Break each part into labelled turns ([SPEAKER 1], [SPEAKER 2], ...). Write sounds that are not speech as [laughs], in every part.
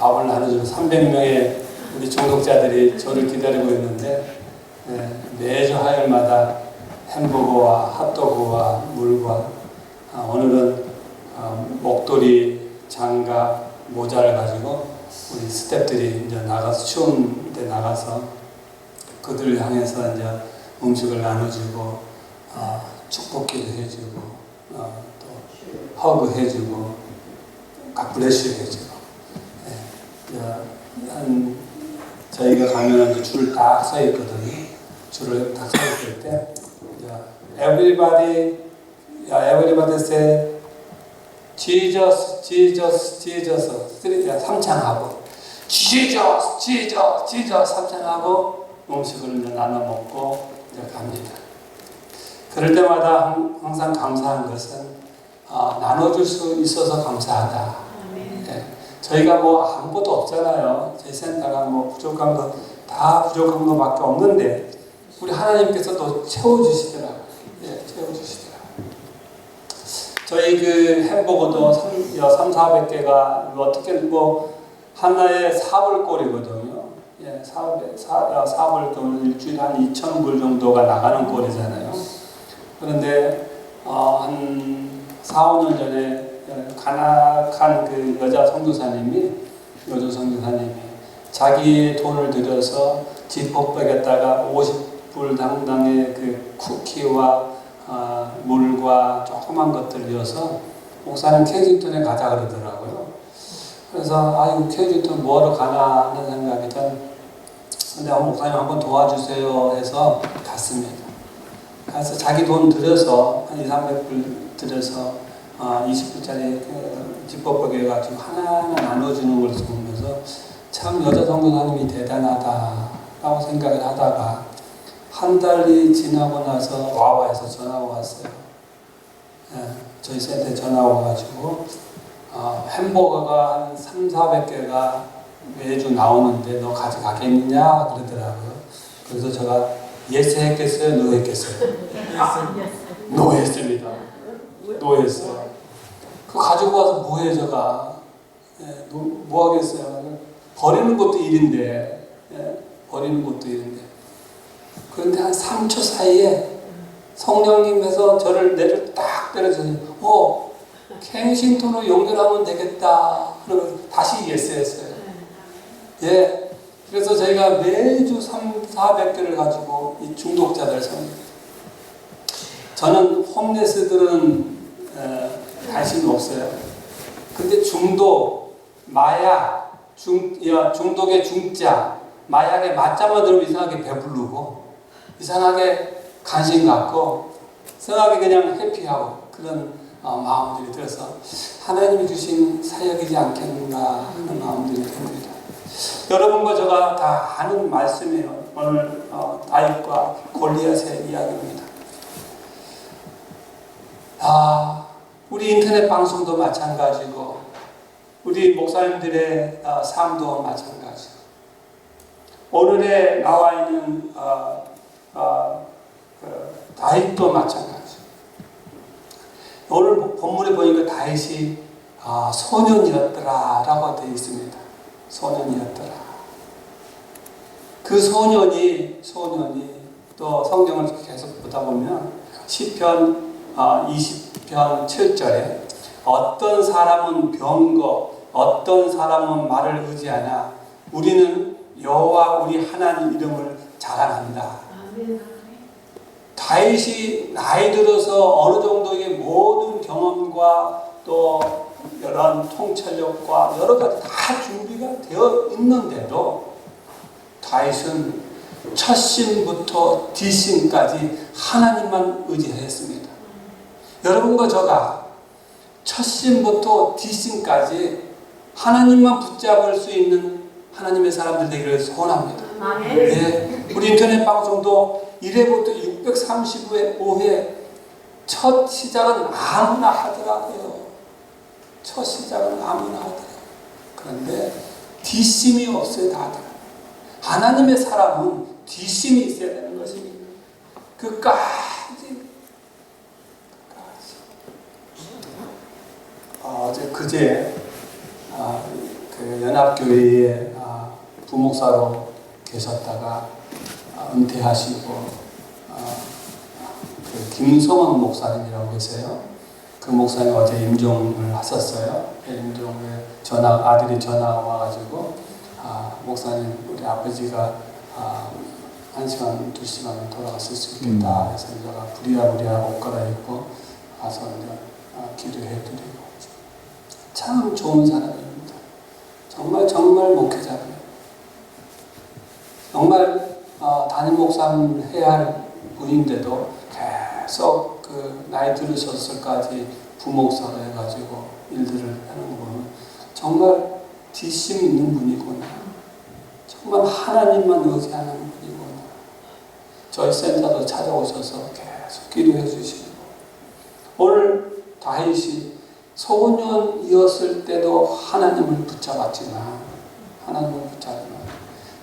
[SPEAKER 1] 밥을 나눠주고 300명의 우리 중독자들이 저를 기다리고 있는데 예, 매주 화요일마다 햄버거와 핫도그와 물과 아, 오늘은 어, 목도리, 장갑, 모자를 가지고 우리 스태프들이 이제 나가서 추운 데 나가서 그들을 향해서 이제 음식을 나눠주고 어, 축복기도 해주고 어, 또 허그 해주고 각 블레스 해주고. 예, 이제 한 저희가 가면 이제 줄을 딱 서 있거든요. 줄을 딱 서 있을 때 everybody 야 everybody say Jesus Jesus Jesus 쓰리 삼창하고 Jesus Jesus Jesus 삼창하고 음식을 이제 나눠 먹고 이제 갑니다. 그럴 때마다 항- 항상 감사한 것은 아, 나눠줄 수 있어서 감사하다. 예. 저희가 뭐 아무것도 없잖아요. 저희 센터가 뭐 부족한 거다 부족한 것밖에 없는데 우리 하나님께서 또 채워주시더라고요. 예, 채워주시더라고요. 저희 그 햄버거도 3, 400개가 어떻게 뭐 하나에 사불꼴이거든요. 예, 사불, 사, 사불꼴은 일주일에 한 2,000불 정도가 나가는 꼴이잖아요. 그런데 어, 한 4, 5년 전에 간악한 그 여자 성교사님이 여자 성교사님이 자기 돈을 들여서 지퍼백에다가 50불 당당의 그 쿠키와 어, 물과 조그만 것들 이어서 목사님 케이징턴에 가자 그러더라고요. 그래서 아이고 케이징턴 뭐하러 가나 하는 생각이 좀 근데 어, 목사님 한번 도와주세요 해서 갔습니다. 가서 자기 돈 들여서 한 2, 300불 들여서 어, 20불짜리 그 지퍼백에 가지고 하나하나 나눠주는 걸 보면서 참 여자 성도사님이 대단하다라고 생각을 하다가 한 달이 지나고 나서 와와에서 전화가 왔어요. 예, 저희 센터에 전화가 와가지고 어, 햄버거가 한 3, 400개가 매주 나오는데 너 가져가겠느냐 그러더라고요. 그래서 제가 예스 했겠어요? 노 했겠어요? [laughs] 노 했습니다. 노 했어요. 그 가지고 와서 뭐해 제가? 예, 노- 뭐 하겠어요? 버리는 것도 일인데 예, 버리는 것도 일인데. 그런데 한 3초 사이에 성령님께서 저를 내를 딱 때려줘서 어 켄싱턴으로 연결하면 되겠다. 그러면서 다시 예스 했어요. 예. 그래서 저희가 매주 3, 400개를 가지고 이 중독자들 선. 저는 홈레스들은 에, 관심이 없어요 근데 중독 마약 중, 야, 중독의 중자, 마약의 맞자만 들으면 이상하게 배부르고, 이상하게 관심 갖고, 이상하게 그냥 해피하고, 그런 어, 마음들이 들어서 하나님이 주신 사역이지 않겠는가 하는 마음들이 듭니다. 여러분과 제가 다 아는 말씀이에요. 오늘 어, 다윗과 골리앗의 이야기입니다. 아, 우리 인터넷 방송도 마찬가지고, 우리 목사님들의 어, 삶도 마찬가지. 오늘에 나와 있는 어, 어, 그 다윗도 마찬가지. 오늘 본문에 보니까 다윗이 아, 소년이었더라라고 되어 있습니다. 소년이었더라. 그 소년이 소년이 또 성경을 계속 보다 보면 시편 어, 20 편 7절에 어떤 사람은 병거, 어떤 사람은 말을 의지하냐. 우리는 여호와 우리 하나님 이름을 자랑한다. 다윗이 나이 들어서 어느 정도의 모든 경험과 또 이런 통찰력과 여러 가지 다 준비가 되어 있는데도 다윗은 첫 신부터 뒷신까지 하나님만 의지했습니다. 여러분과 저가 첫 신부터 뒷신까지 하나님만 붙잡을 수 있는 하나님의 사람들 되기를 소원합니다. 예, 우리 인터넷 방송도 1회부터 635회 첫 시작은 아무나 하더라고요. 첫 시작은 아무나 하더라고요. 그런데 뒷심이 없어야 다더라고요. 하나님의 사람은 뒷심이 있어야 되는 것입니다. 끝까지 어, 어제 그제 아, 그그 연합교회의 아, 부목사로 계셨다가 아, 은퇴하시고 아, 그 김성원 목사님이라고 계세요. 그 목사님 어제 임종을 하셨어요. 그 임종에 전화 아들이 전화 와가지고 아, 목사님 우리 아버지가 아, 한 시간 두 시간 돌아갔을 수 있겠다. 그래서 제가 부리야부리야 옷 갈아입고 와서 이제 아, 기도해드리고 참 좋은 사람입니다. 정말 정말 목회자예요. 정말 어, 담임 목사님 해야 할 분인데도 계속 그 나이 들으셨을까지 부목사로 해가지고 일들을 하는 거 보면 정말 뒷심 있는 분이구나. 정말 하나님만 의지하는 분이구나. 저희 센터도 찾아오셔서 계속 기도해 주시고 오늘 다윗이 소년이었을 때도 하나님을 붙잡았지만 하나님을 붙잡지만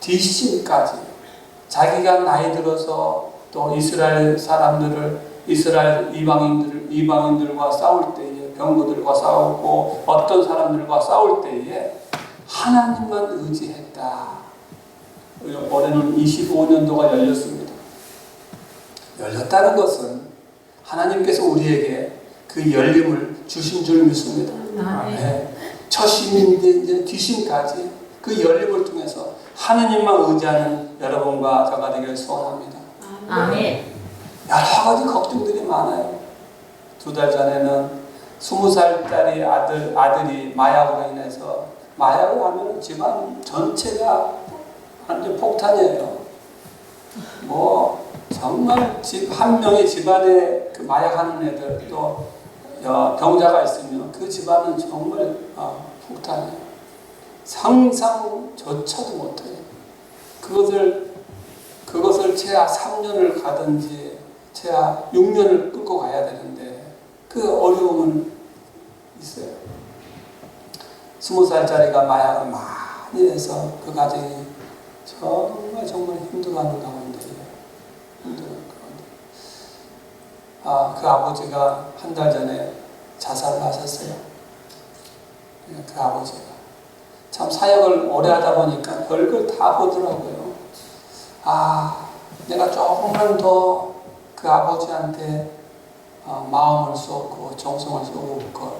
[SPEAKER 1] 뒷심까지 자기가 나이 들어서 또 이스라엘 사람들을 이스라엘 이방인들 이방인들과 싸울 때에 병거들과 싸우고 어떤 사람들과 싸울 때에 하나님만 의지했다. 올해는 25년도가 열렸습니다. 열렸다는 것은 하나님께서 우리에게 그 열림을 주신 줄 믿습니다. 네. 처심인데 이제 뒤심까지 그 열림을 통해서 하나님만 의지하는 여러분과 저가 되기를 소원합니다.
[SPEAKER 2] 아멘.
[SPEAKER 1] 여러 가지 걱정들이 많아요. 두 달 전에는 스무 살짜리 아들 아들이 마약으로 인해서 마약을 하면 집안 전체가 완전 폭탄이에요. 뭐 정말 집 한 명의 집안에 그 마약하는 애들 또 어, 병자가 있으면 그 집안은 정말 어, 폭탄이에요. 상상조차도 못해요. 그것을 그것을 최하 3년을 가든지 최하 6년을 끌고 가야 되는데 그 어려움은 있어요. 스무 살짜리가 마약을 많이 해서 그 가정이 정말 정말 힘들어하는 가운데 가운데 아, 그 아버지가 한 달 전에 자살을 하셨어요. 그 아버지가 참 사역을 오래 하다 보니까 별걸 다 보더라고요. 아, 내가 조금만 더 그 아버지한테 어, 마음을 쏟고 정성을 쏟을 걸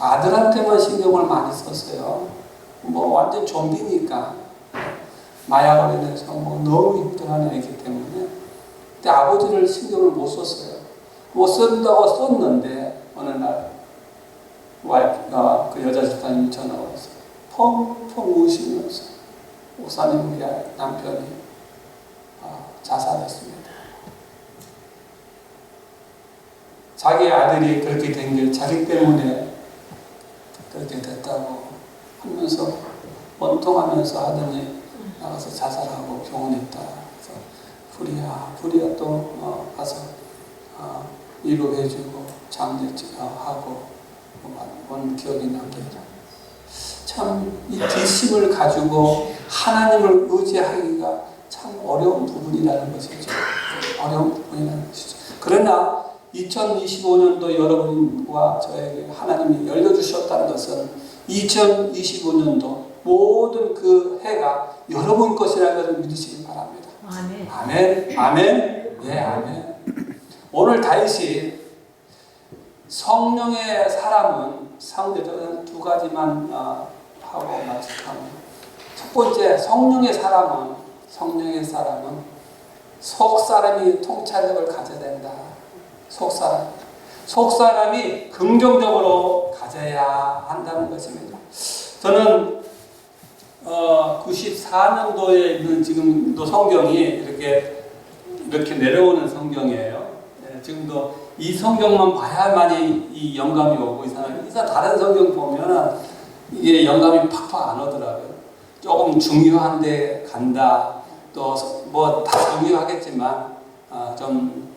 [SPEAKER 1] 아들한테만 신경을 많이 썼어요. 뭐 완전 좀비니까 마약을 인해서 뭐 너무 힘들어하는 애기 때문에 근데 아버지를 신경을 못 썼어요. 못 쓴다고 썼는데 어느 날 와이프, 어, 그 여자 집사님이 전화가 왔어요. 펑펑 우시면서 목사님 우리 남편이 어, 자살했습니다. 자기 아들이 그렇게 된 게 자기 때문에 그렇게 됐다고 하면서 원통하면서 하더니 나가서 자살하고 병원했다. 그래서 불이야, 불이야 또 어, 가서 어, 위로해주고 장례하고 온 기억이 남겨라. 참이 뒷심을 가지고 하나님을 의지하기가 참 어려운 부분이라는 것이죠. 어려운 부분이라는 것이죠. 그러나 2025년도 여러분과 저에게 하나님이 열려주셨다는 것은 2025년도 모든 그 해가 여러분 것이라는 것을 믿으시기 바랍니다.
[SPEAKER 2] 아멘.
[SPEAKER 1] 아멘, 아멘, 네, 아멘. 오늘 다윗이 성령의 사람은 상대적으로 두 가지만 어, 하고 마치면 첫 번째 성령의 사람은 성령의 사람은 속 사람이 통찰력을 가져야 된다. 속 사람, 속 사람이 긍정적으로 가져야 한다는 것입니다. 저는 어, 94년도에 있는 지금도 성경이 이렇게 이렇게 내려오는 성경이에요. 예, 지금도 이 성경만 봐야만이 이 영감이 오고 이상 이상 다른 성경 보면은 이게 영감이 팍팍 안 오더라고요. 조금 중요한데 간다. 또 뭐 다 중요하겠지만 아, 좀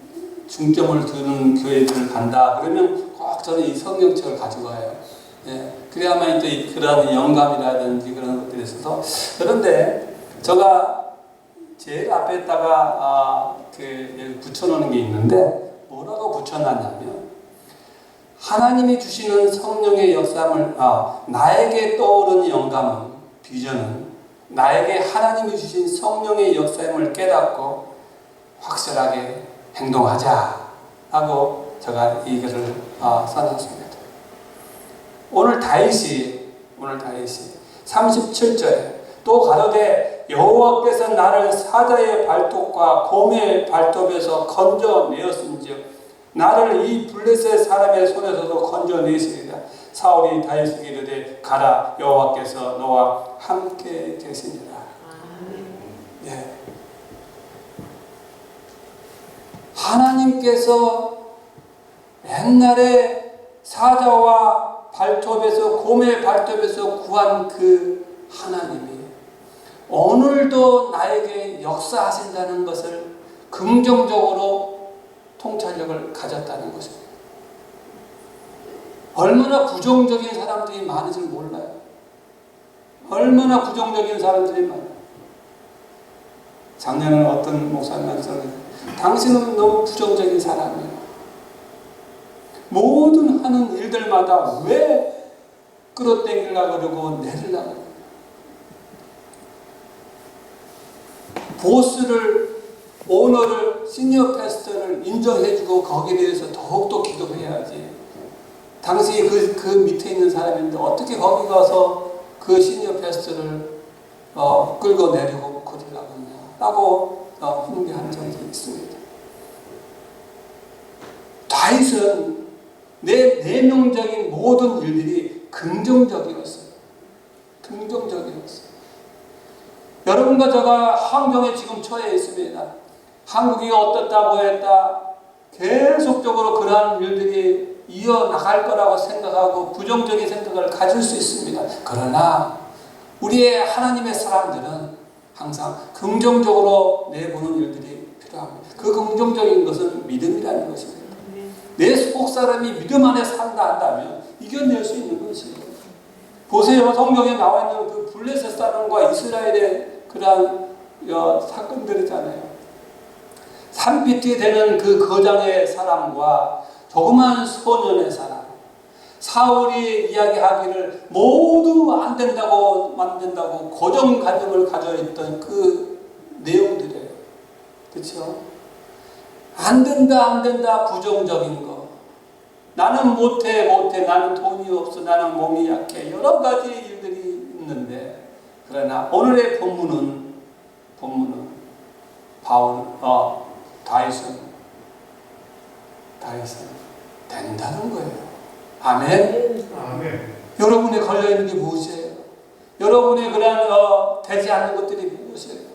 [SPEAKER 1] 중점을 두는 교회들을 간다. 그러면 꼭 저는 이 성경책을 가지고 와요. 예, 그래야만 또 이- 그런 영감이라든지 그런 것들이 있어서 그런데 제가 제일 앞에다가 아, 그 붙여놓는 게 있는데 붙여놨냐면 하나님이 주시는 성령의 역사를 아, 나에게 떠오르는 영감은 비전은 나에게 하나님이 주신 성령의 역사임을 깨닫고 확실하게 행동하자라고 제가 이 글을 어, 써놨습니다. 오늘 다윗이 오늘 다윗이 37절에 또 가로되 여호와께서 나를 사자의 발톱과 곰의 발톱에서 건져 내었은즉 나를 이 블레셋 사람의 손에서도 건져내시리라 사울이 다윗에게 이르되 가라 여호와께서 너와 함께 계시니라 예. 하나님께서 옛날에 사자와 발톱에서 곰의 발톱에서 구한 그 하나님이 오늘도 나에게 역사하신다는 것을 긍정적으로 통찰력을 가졌다는 것입니다. 얼마나 부정적인 사람들이 많은지 몰라요. 얼마나 부정적인 사람들이 많아요. 작년에 어떤 목사님한테 당신은 너무 부정적인 사람이에요. 모든 하는 일들마다 왜 끌어당기려고 그러고 내리려고 보스를 오너를 시니어 패스터를 인정해주고 거기에 대해서 더욱더 기도해야지 당신이 그, 그 밑에 있는 사람인데 어떻게 거기 가서 그 시니어 패스터를 어, 끌고 내리고 그러려고 하냐라고 어, 훈계한 적이 있습니다 다윗은 내 내면적인 모든 일들이 긍정적이었어요. 긍정적이었어요. 여러분과 제가 환경에 지금 처해 있습니다. 한국이 어떻다고 했다. 계속적으로 그러한 일들이 이어나갈 거라고 생각하고 부정적인 생각을 가질 수 있습니다. 그러나 우리의 하나님의 사람들은 항상 긍정적으로 내보는 일들이 필요합니다. 그 긍정적인 것은 믿음이라는 것입니다. 내 속 사람이 믿음 안에 산다 한다면 이겨낼 수 있는 것이에요. 보세요. 성경에 나와 있는 그 블레셋 사람과 이스라엘의 그러한 어, 사건들이잖아요. 산비티 되는 그 거장의 사람과 조그만 소년의 사람. 사울이 이야기하기를 모두 안 된다고 만든다고 고정관념을 가져 있던 그 내용들이에요. 그렇죠? 안 된다, 안 된다, 부정적인 거. 나는 못해, 못해, 나는 돈이 없어, 나는 몸이 약해. 여러 가지 일들이 있는데, 그러나 오늘의 본문은, 본문은, 바울, 어, 다윗은, 다윗은 된다는 거예요. 아멘?
[SPEAKER 2] 아멘.
[SPEAKER 1] 여러분이 걸려 있는 게 무엇이에요? 여러분의 그런, 어, 되지 않는 것들이 무엇이에요?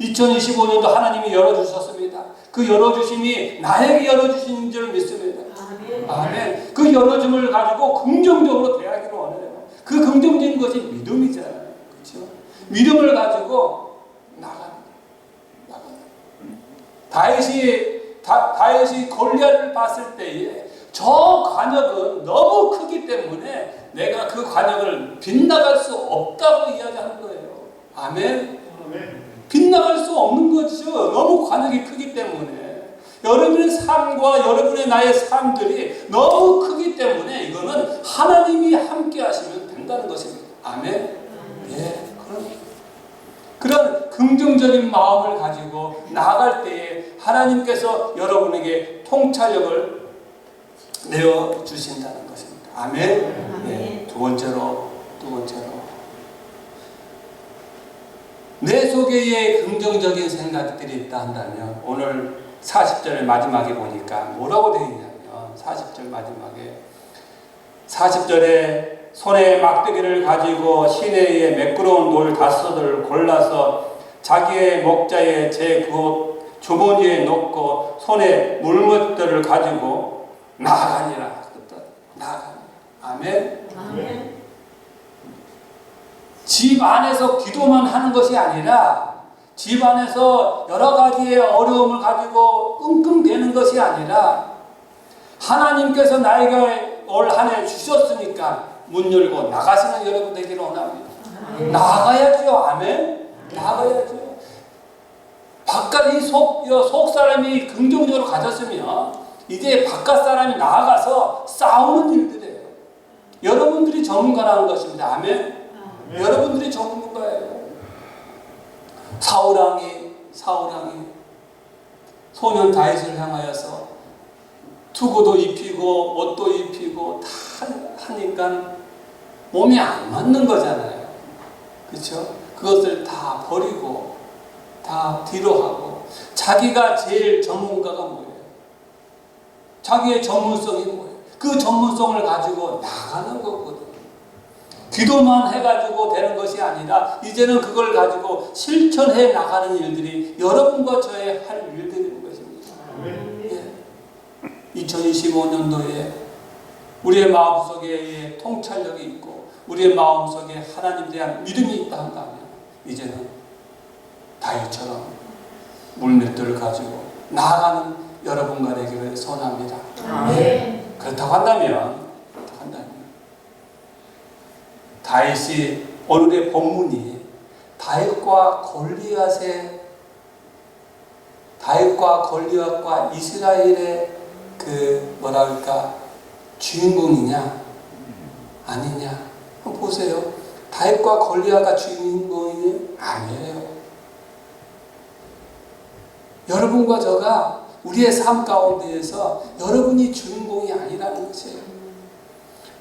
[SPEAKER 1] 2025년도 하나님이 열어주셨습니다. 그 열어주심이 나에게 열어주신 줄 믿습니다.
[SPEAKER 3] 아멘.
[SPEAKER 1] 아멘. 그 열어줌을 가지고 긍정적으로 대하기를 원해요. 그 긍정적인 것이 믿음이잖아요. 그렇죠? 믿음을 가지고 나갑니다. 나갑니다. 다윗이 다, 다윗이 골리앗을 봤을 때에 저 관역은 너무 크기 때문에 내가 그 관역을 빗나갈 수 없다고 이야기하는 거예요.
[SPEAKER 2] 아멘.
[SPEAKER 1] 빗나갈 수 없는 거죠. 너무 관역이 크기 때문에. 여러분의 삶과 여러분의 나의 삶들이 너무 크기 때문에 이거는 하나님이 함께 하시면 된다는 것입니다. 아멘. 예, 그럼 그런 긍정적인 마음을 가지고 나아갈 때에 하나님께서 여러분에게 통찰력을 내어 주신다는 것입니다. 아멘. 예, 두 번째로 두 번째로 내 속에 긍정적인 생각들이 있다 한다면 오늘 40절 마지막에 보니까 뭐라고 되어 있냐면 40절 마지막에 40절에 손에 막대기를 가지고 시내에 매끄러운 돌 다섯을 골라서 자기의 목자에 제그 주머니에 넣고 손에 물못들을 가지고 나아가니라 나아가니라 아멘
[SPEAKER 3] 아멘.
[SPEAKER 1] 집 안에서 기도만 하는 것이 아니라 집 안에서 여러 가지의 어려움을 가지고 끙끙대는 것이 아니라 하나님께서 나에게 올 한 해 주셨으니까 문 열고 나가시는 여러분 되기를 원합니다.
[SPEAKER 3] 아멘.
[SPEAKER 1] 나가야죠. 아멘. 나가야죠. 바깥 이 속 속 사람이 긍정적으로 가졌으면 이제 바깥 사람이 나아가서 싸우는 일들이에요. 여러분들이 전문가라는 것입니다. 아멘. 여러분들이 전문가예요. 사우랑이 사우랑이 소년 다윗을 향하여서 투구도 입히고 옷도 입히고 다 하니까 몸이 안 맞는 거잖아요. 그렇죠? 그것을 다 버리고 다 뒤로 하고 자기가 제일 전문가가 뭐예요? 자기의 전문성이 뭐예요? 그 전문성을 가지고 나가는 거거든요. 기도만 해가지고 되는 것이 아니라 이제는 그걸 가지고 실천해 나가는 일들이 여러분과 저의 할 일들인 것입니다. 예. 2025년도에 우리의 마음속에 통찰력이 있고 우리의 마음속에 하나님에 대한 믿음이 있다 한다면 이제는 다윗처럼 물맷돌을 가지고 나아가는 여러분과 되기를 소원합니다. 그렇다고 한다면 그렇다고 한다면 다윗이 오늘의 본문이 다윗과 골리앗의 다윗과 골리앗과 이스라엘의 그 뭐랄까 주인공이냐 아니냐 한번 보세요. 다윗과 골리앗가 주인공이 아니에요. 여러분과 저가 우리의 삶 가운데에서 여러분이 주인공이 아니라는 것이에요.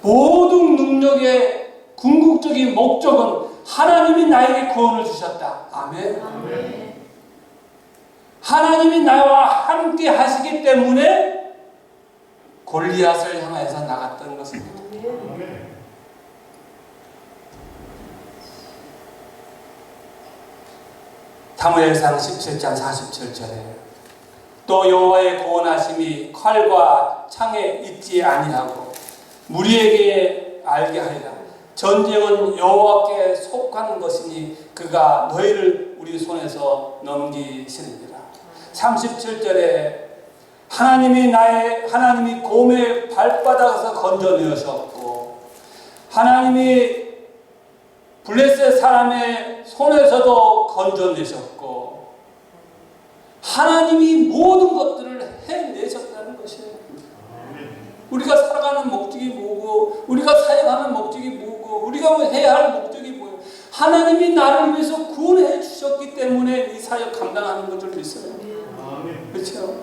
[SPEAKER 1] 모든 능력의 궁극적인 목적은 하나님이 나에게 구원을 주셨다. 아멘. 하나님이 나와 함께 하시기 때문에 골리앗을 향하여서 나갔던 것입니다. 사무엘상 17장 47절에 또 여호와의 구원하심이 칼과 창에 있지 아니하고 무리에게 알게 하리라. 전쟁은 여호와께 속하는 것이니 그가 너희를 우리 손에서 넘기시느니라. 37절에 하나님이 나의 하나님이 곰의 발바닥에서 건져내셨고 하나님이 블레셋 사람의 손에서도 건져내셨고 하나님이 모든 것들을 해내셨다는 것이에요. 우리가 살아가는 목적이 뭐고 우리가 사역하는 목적이 뭐고 우리가 뭐 해야 할 목적이 뭐예요. 하나님이 나를 위해서 구원해 주셨기 때문에 이 사역 감당하는 것을 믿어요. 그렇죠?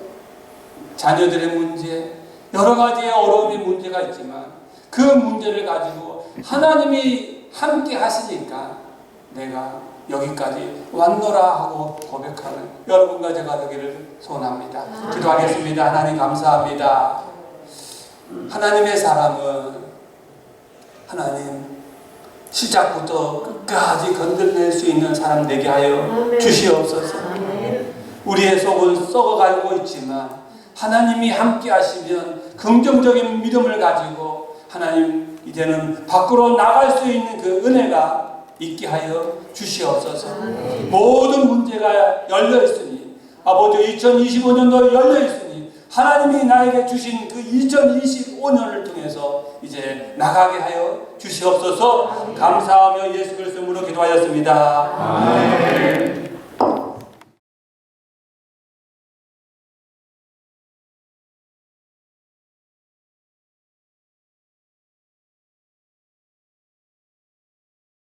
[SPEAKER 1] 자녀들의 문제, 여러 가지의 어려움이 문제가 있지만 그 문제를 가지고 하나님이 함께 하시니까 내가 여기까지 왔노라 하고 고백하는 여러분과 제가 되기를 소원합니다. 기도하겠습니다. 하나님 감사합니다. 하나님의 사람은 하나님 시작부터 끝까지 건드릴 수 있는 사람 되게 하여 주시옵소서. 우리의 속은 썩어가고 있지만 하나님이 함께 하시면 긍정적인 믿음을 가지고 하나님 이제는 밖으로 나갈 수 있는 그 은혜가 있게 하여 주시옵소서. 모든 문제가 열려 있으니 아버지 2025년도 열려 있으니 하나님이 나에게 주신 그 2025년을 통해서 이제 나가게 하여 주시옵소서. 감사하며 예수 그리스도로 기도하였습니다. 아멘.